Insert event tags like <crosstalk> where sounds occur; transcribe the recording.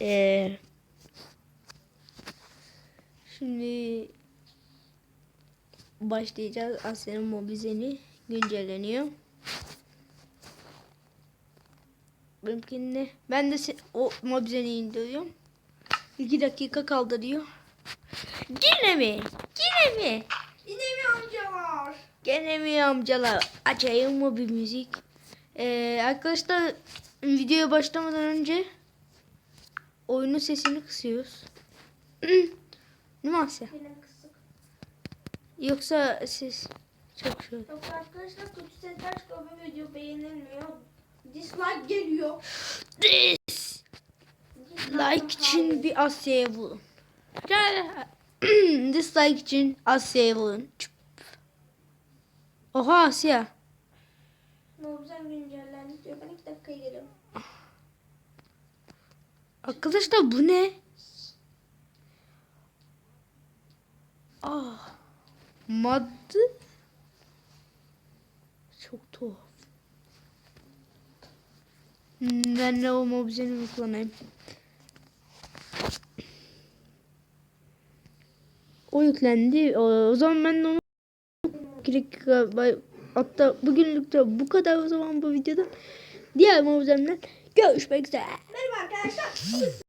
Ee, şimdi başlayacağız. Asya'nın mobizeni güncelleniyor. Benimkini ben de o mobizeni indiriyorum. 2 dakika kaldırıyor. Yine mi? Yine mi? Yine mi amcalar? Gene mi amcalar? Açayım mı bir müzik? Ee, arkadaşlar videoya başlamadan önce oyunun sesini kısıyoruz. <clears throat> Benim kısık. Yoksa ses çok şey. Yoksa arkadaşlar kötü sesler çıkıyor ve video beğenilmiyor. Dislike geliyor. This like için bir Asya'ya vurun. Gel. <clears throat> Dislike için Asya'ya vurun. Oha Asya. Mobzen güncellendi diyor. Arkadaşlar bu ne? Ah. Madde. Çok tuhaf. Hmm, Ben de o mobzeni kullanayım. O yüklendi. O, zaman ben de onu hatta bugünlük de bu kadar o zaman bu videoda. Diğer mobzemden görüşmek üzere. Merhaba arkadaşlar.